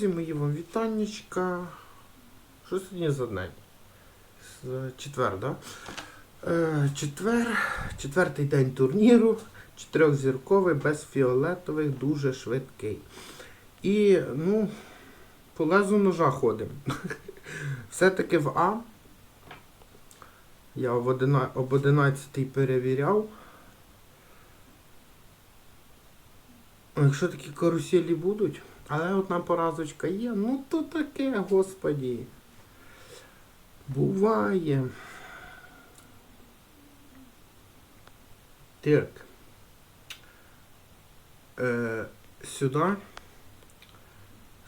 Друзі, мої вам вітаннячка. Що сьогодні за день? З- Четвер, да? Е, четвер, четвертий день турніру, чотирьохзірковий, без фіолетових, дуже швидкий. І, ну, по лезу ножа ходимо. Все-таки в А. Я об 11 об 11 перевіряв. Якщо такі каруселі будуть, але одна поразочка є, ну то таке, господі. Буває. Так. Е, сюди.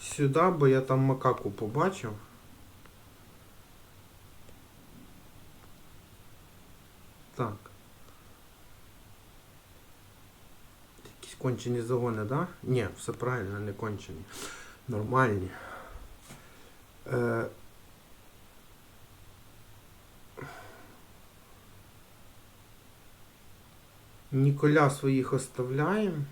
Сюди, бо я там макаку побачив. Так. Кончені загони, да? Ні, все правильно, не кончені. Нормальні. Е, Ніколя своїх оставляємо.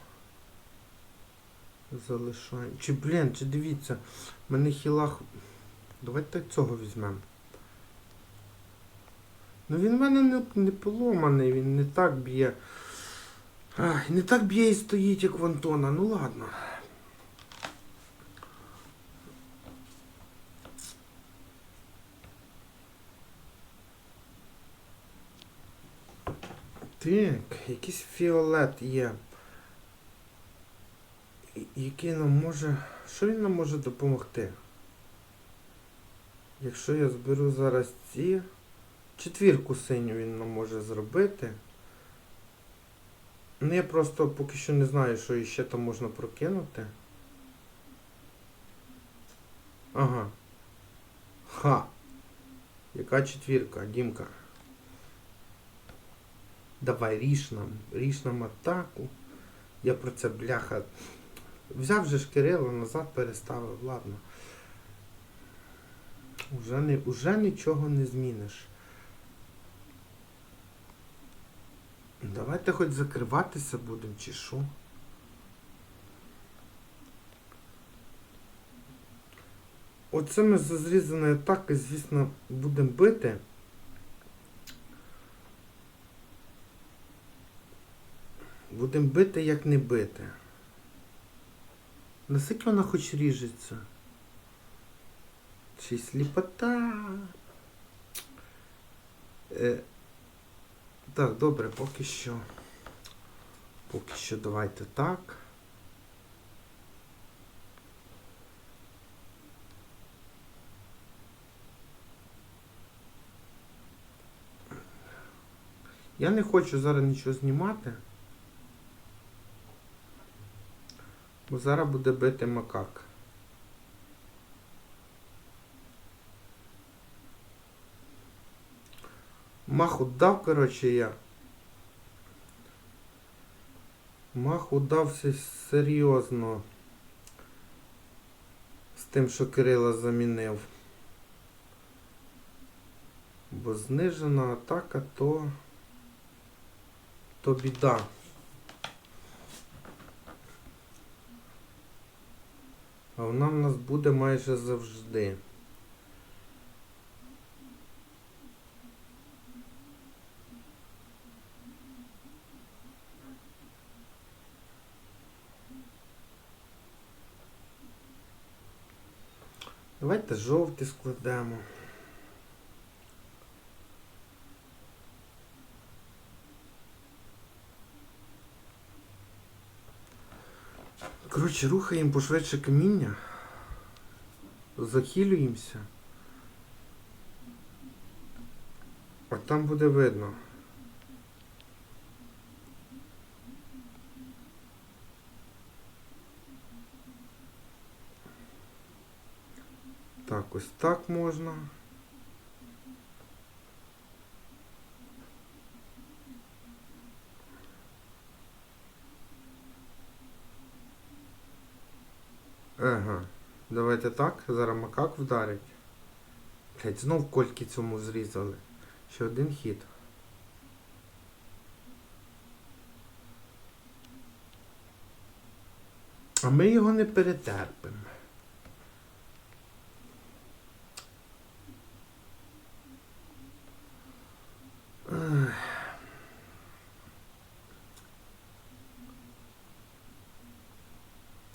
Залишаємо. Чи, блін, чи дивіться, мене хілах. Давайте цього візьмемо. Ну він в мене не, не поломаний, він не так б'є. Ай, не так б'є і стоїть, як в Антона. Ну ладно. Так, якийсь фіолет є. Який нам може. Що він нам може допомогти? Якщо я зберу зараз ці. Четвірку синю він нам може зробити. Ну я просто поки що не знаю, що іще там можна прокинути. Ага. Ха. Яка четвірка, Дімка? Давай ріж нам, ріж нам атаку. Я про це бляха. Взяв же ж Кирила, назад переставив, ладно. Уже, не, уже нічого не зміниш. Давайте хоч закриватися будемо, чи що. Оце ми за зрізаної атаки, звісно, будемо бити. Будемо бити, як не бити. Наскільки вона хоч ріжеться? Чи сліпота? Е, так, добре, поки що. Поки що давайте так. Я не хочу зараз нічого знімати. Бо зараз буде бити макак. Маху дав, коротше, я. Маху дався серйозно. З тим, що Кирила замінив. Бо знижена атака, то... то біда. А вона в нас буде майже завжди. Давайте жовті складемо. Коротше, рухаємо пошвидше каміння. Захилюємося. А там буде видно. Так, ось так можна. Ага. Давайте так. Зараз макак вдарить. Блять, знов кольки цьому зрізали. Ще один хід. А ми його не перетерпимо.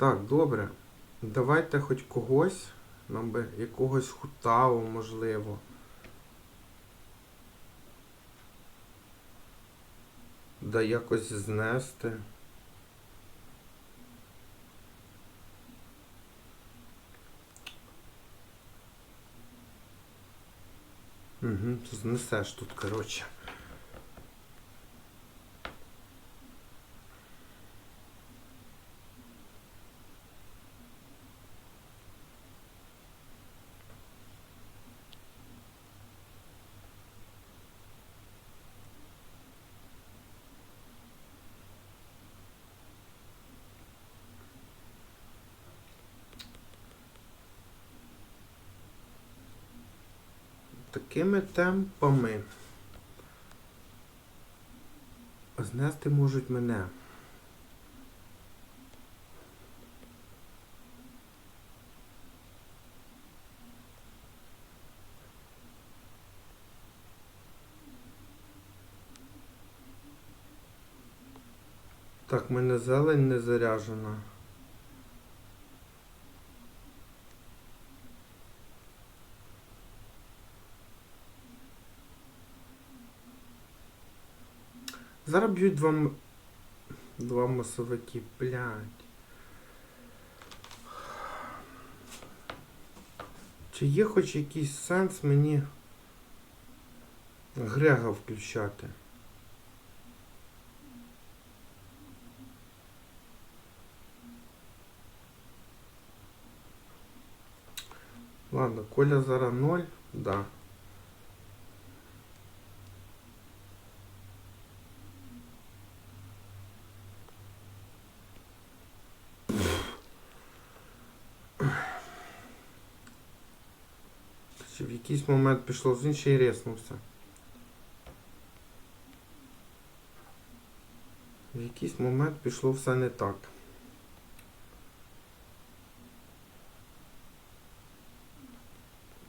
Так, добре. Давайте хоч когось. Нам би якогось хутаву, можливо. Да якось знести. Угу, знесеш тут, коротше. Такими темпами знести можуть мене. Так, мене зелень не заряжена. Зараз б'ють два, два масовики, блядь. Чи є хоч якийсь сенс мені Грега включати? Ладно, Коля зараз 0, да. Чи в якийсь момент пішло з інший і резнувся. В якийсь момент пішло все не так.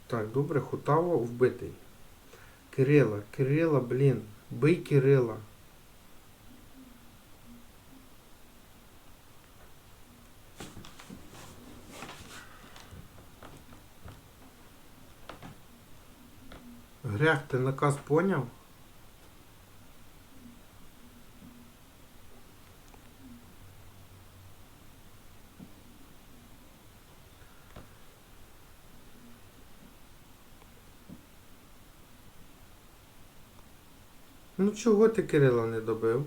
Так, добре, Хутаво вбитий. Кирила, Кирила, блін, бий Кирила. Грях, ти наказ поняв? Ну чого ти Кирила не добив?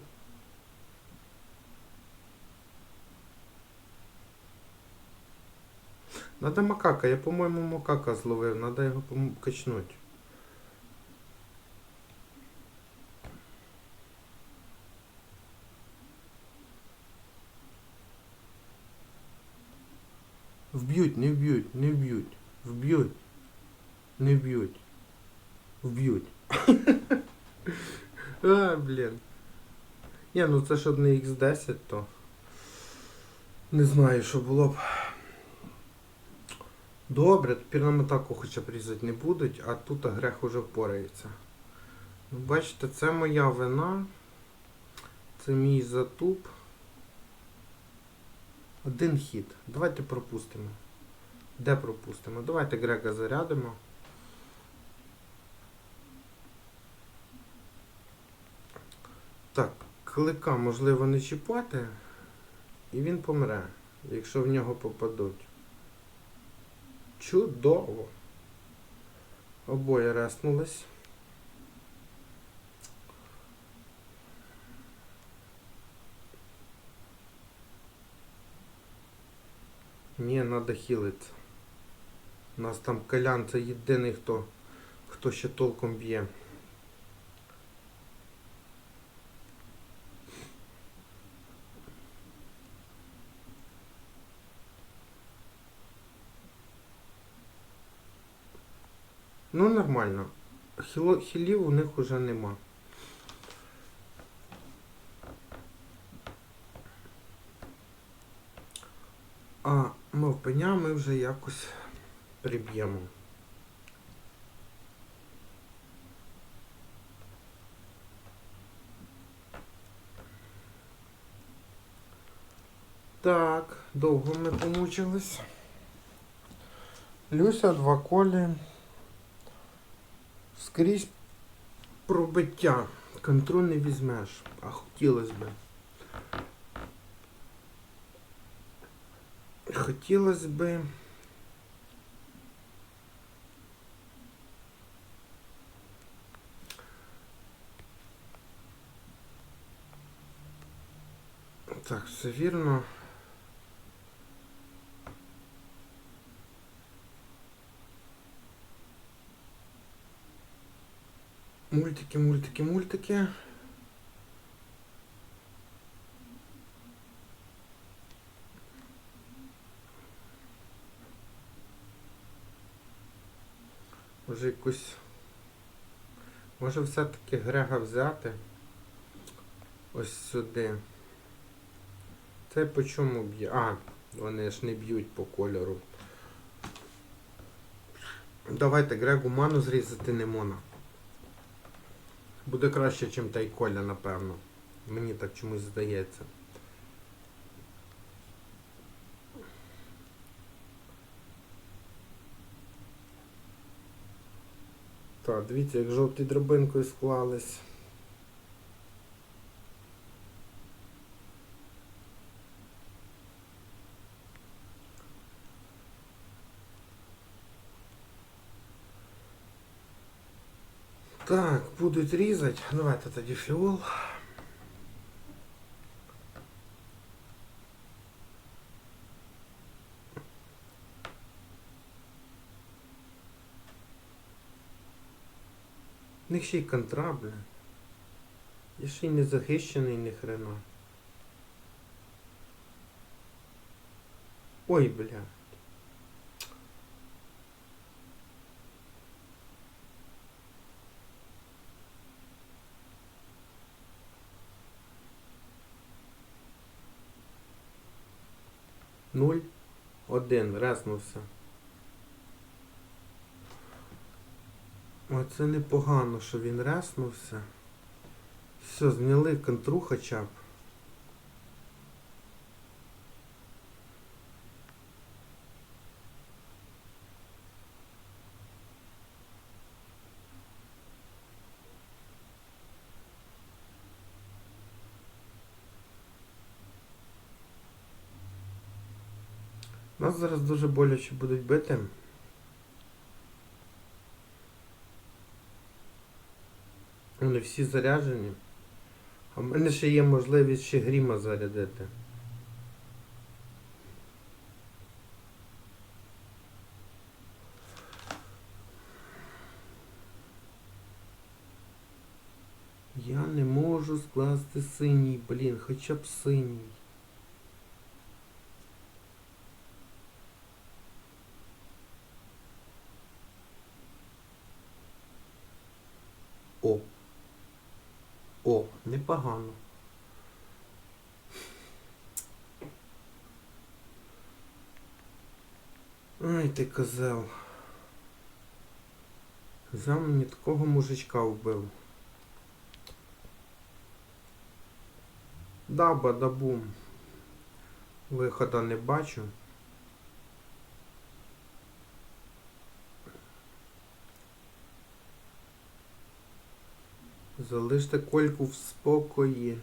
Надо макака, я по-моєму макака зловив, надо його качнуть. Вб'ють, не вб'ють, не вб'ють. Вб'ють. Не вб'ють. Вб'ють. А, блін. Ні, ну це ж не X10, то. Не знаю, що було б. Добре, тепер нам атаку хоча б різати не будуть, а тут грех уже впорається. Ну, бачите, це моя вина. Це мій затуп. Один хід. Давайте пропустимо. Де пропустимо? Давайте Грега зарядимо. Так, клика можливо не чіпати, і він помре, якщо в нього попадуть. Чудово. Обоє реснулись. Ні, треба хілитися. У нас там Колян це єдиний, хто, хто ще толком б'є. Ну, нормально. Хілів у них уже нема. А мавпеня ми вже якось приб'ємо. Так. довго ми помучились. Люся, два колі. Скрізь пробиття. Контроль не візьмеш, а хотілося б. Хотілося би. Так, все вірно. Мультики, мультики, мультики. Може якусь. Може все-таки Грега взяти ось сюди. Це по чому б'є? А, вони ж не б'ють по кольору. Давайте Грегу ману зрізати не мона. Буде краще, ніж та й коля, напевно. Мені так чомусь здається. Так, дивіться, як жовті дробинкою склались. Так, будуть різати. Давайте тоді фіол. Них ще й контра, бля. Я ще й не захищений ні хрена. Ой, бля. Нуль, один, резнувся. Оце непогано, що він реснувся. Все, зняли контру хоча б. Нас зараз дуже боляче будуть бити. Вони всі заряджені. А в мене ще є можливість ще гріма зарядити. Я не можу скласти синій, блін, хоча б синій. О. Непогано. Ай ти козел. Взяв мені такого мужичка вбив. Да, бадабум. Вихода не бачу. Залиште кольку в спокої.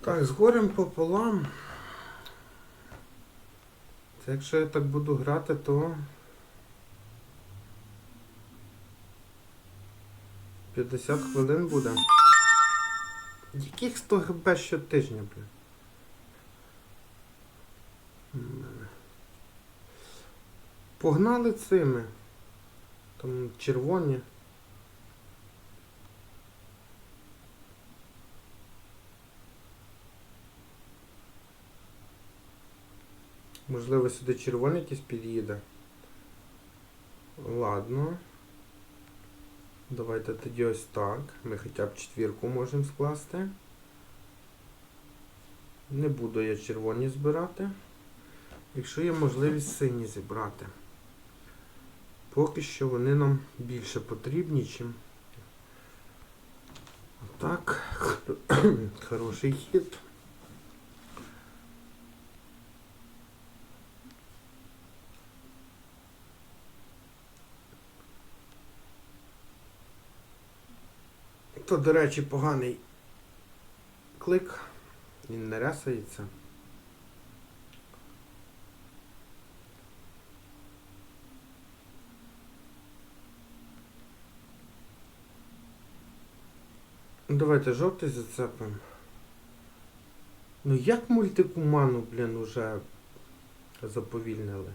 Так, з горем пополам. Це якщо я так буду грати, то... 50 хвилин буде. Яких 100 ГБ щотижня, блін? Погнали цими. Там червоні. Можливо, сюди червоний якийсь під'їде. Ладно. Давайте тоді ось так. Ми хоча б четвірку можемо скласти. Не буду я червоні збирати. Якщо є можливість сині зібрати. поки що вони нам більше потрібні, чим. Так, хороший хід. То, до речі, поганий клик. Він не рясається. Давайте жовтий зацепимо. Ну як мультику ману, блін, уже заповільнили.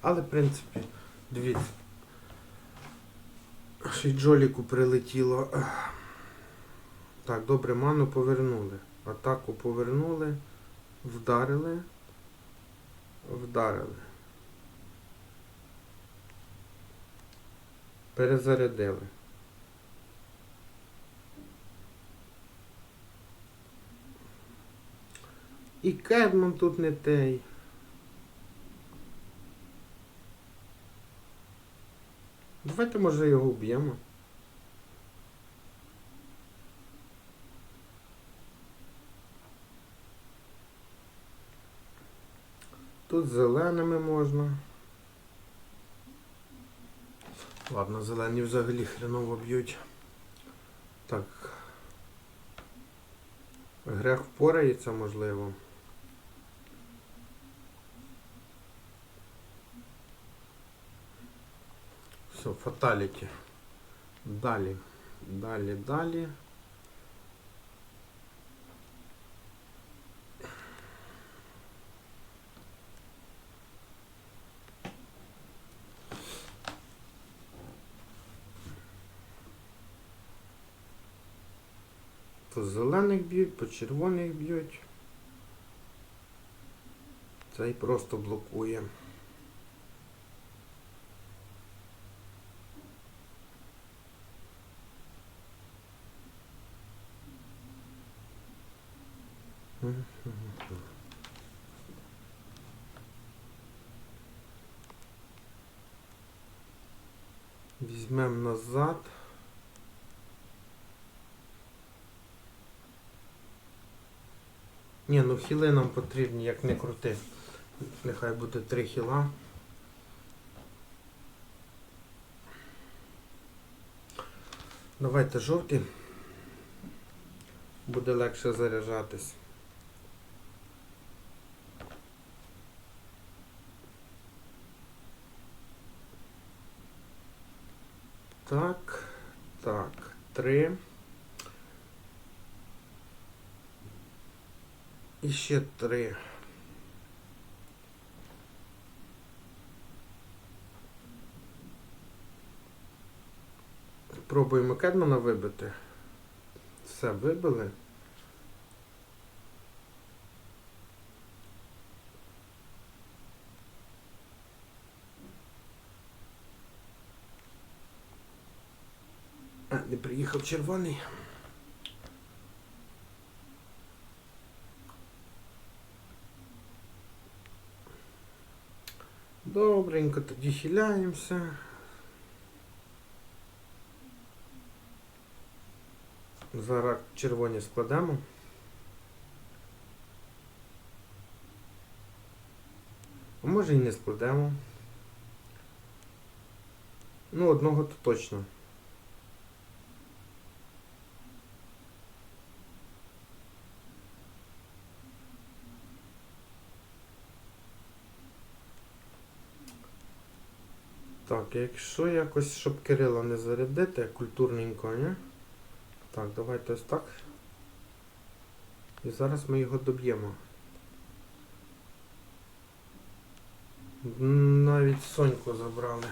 Але, в принципі, дивіться. Ще й Джоліку прилетіло. Так, добре, ману повернули. Атаку повернули. Вдарили. Вдарили. Перезарядили. І Кедман тут не той. Давайте може його вб'ємо. Тут зеленими можна. Ладно, зелені взагалі хреново б'ють. Так. Грех впорається, можливо. Все, фаталіті. Далі. Далі, далі. По зелених б'ють, по червоних б'ють. Цей просто блокує. Візьмемо назад. Ні, ну хіли нам потрібні, як не крути. Нехай буде три хіла. Давайте жовті. Буде легше заряджатись. Так, так, три. І ще три. Пробуємо Кедмана вибити. Все, вибили. А, не приїхав червоний. Добренько, тоді хиляємося. Зараз червоні складемо. А може і не складемо. Ну, одного то точно. Так, якщо якось, щоб Кирила не зарядити, культурненько, ні? Так, давайте ось так. І зараз ми його доб'ємо. Навіть Соньку забрали.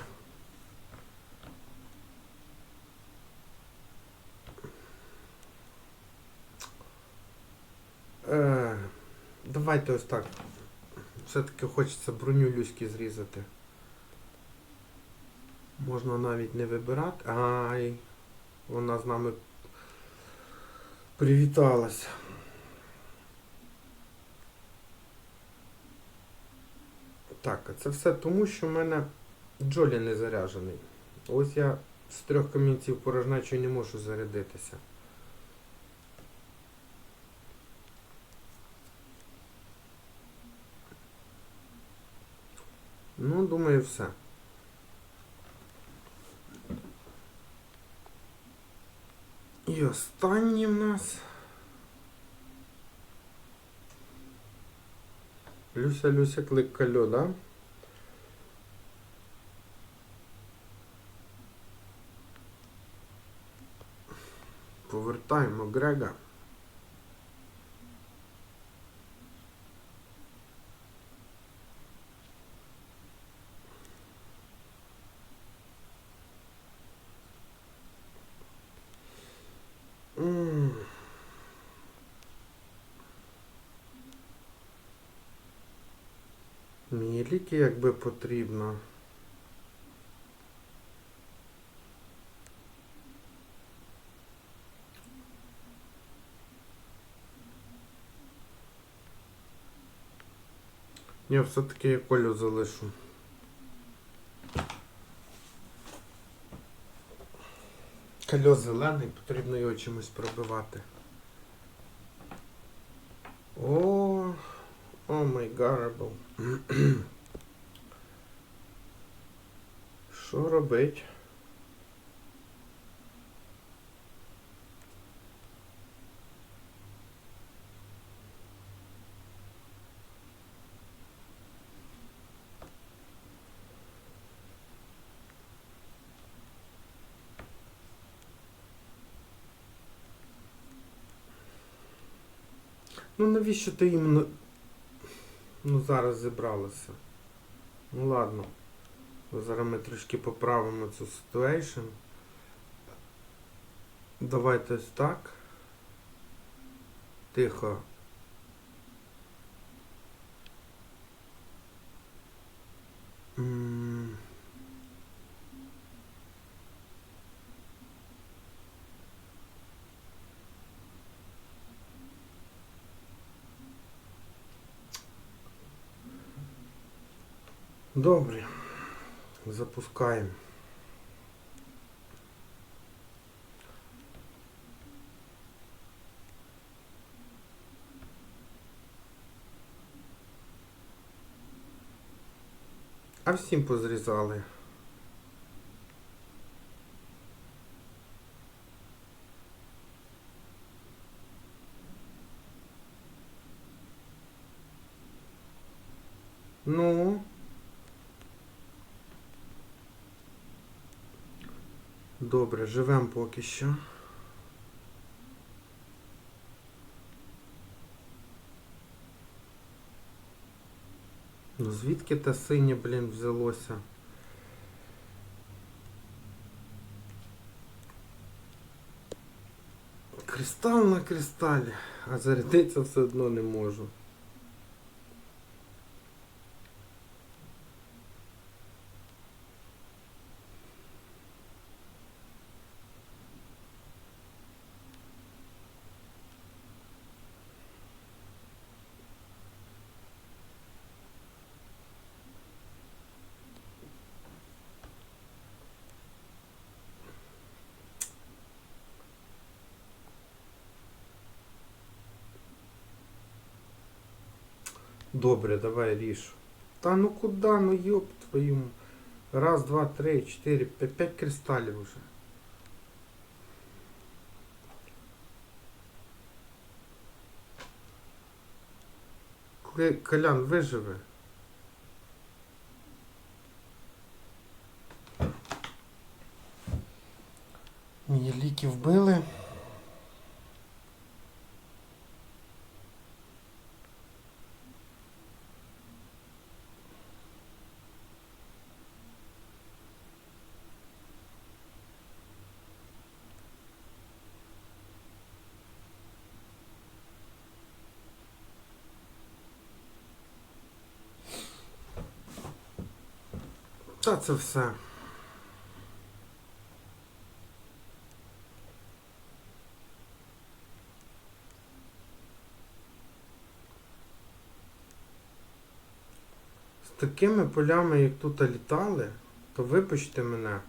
Е, давайте ось так. Все-таки хочеться броню Люськи зрізати. Можна навіть не вибирати. Ай, вона з нами привіталася. Так, а це все тому, що в мене Джолі не заряджений. Ось я з трьох камінців порожнечої не можу зарядитися. Ну, думаю, все. І останній в нас. Люся, Люся, клик кальо, да? Повертаємо Грега. М. Мені якби потрібно. Ні, все-таки я колю залишу. Кольо зелений, потрібно його чимось пробивати. О, о май гарабл. Що робить? Ну навіщо ти іменно ну, зараз зібралися. Ну ладно. Зараз ми трошки поправимо цю ситуацію. Давайте ось так. Тихо. Добре. Запускаємо. А всім позрізали. Ну. Добре, живемо поки що. Ну звідки те синє, блін, взялося? Кристал на кристалі, а зарядитися все одно не можу. Добре, давай ріж. Та ну куди, ну йоп твою. Раз, два, три, чотири, п'ять, кристалів уже. Колян виживе. Мені ліки вбили. Та це все. З такими полями, як тут літали, то вибачте мене.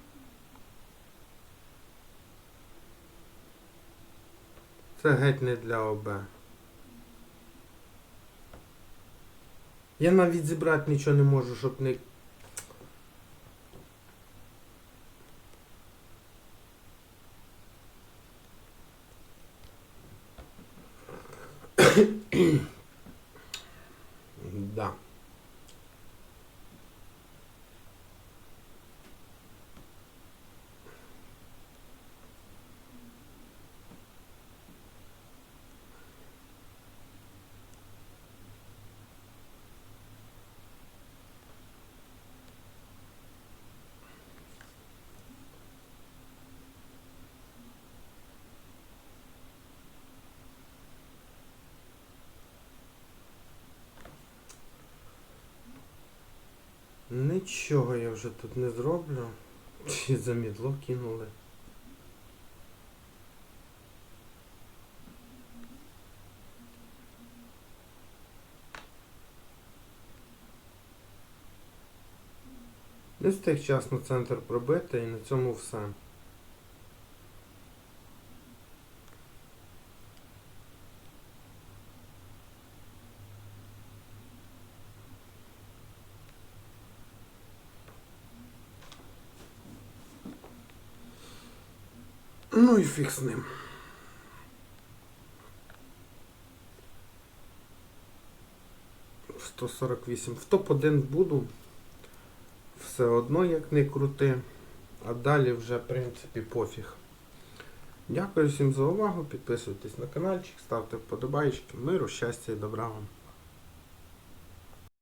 Це геть не для ОБ. Я навіть зібрати нічого не можу, щоб не. 咳 咳 Нічого я вже тут не зроблю. Чи замідло кинули. Не встиг на центр пробити і на цьому все. Ну і фіг з ним. Сто сорок вісім. В топ-1 буду. Все одно як не крути. А далі вже, в принципі, пофіг. Дякую всім за увагу. Підписуйтесь на каналчик, ставте вподобайки. Миру, щастя і добра вам.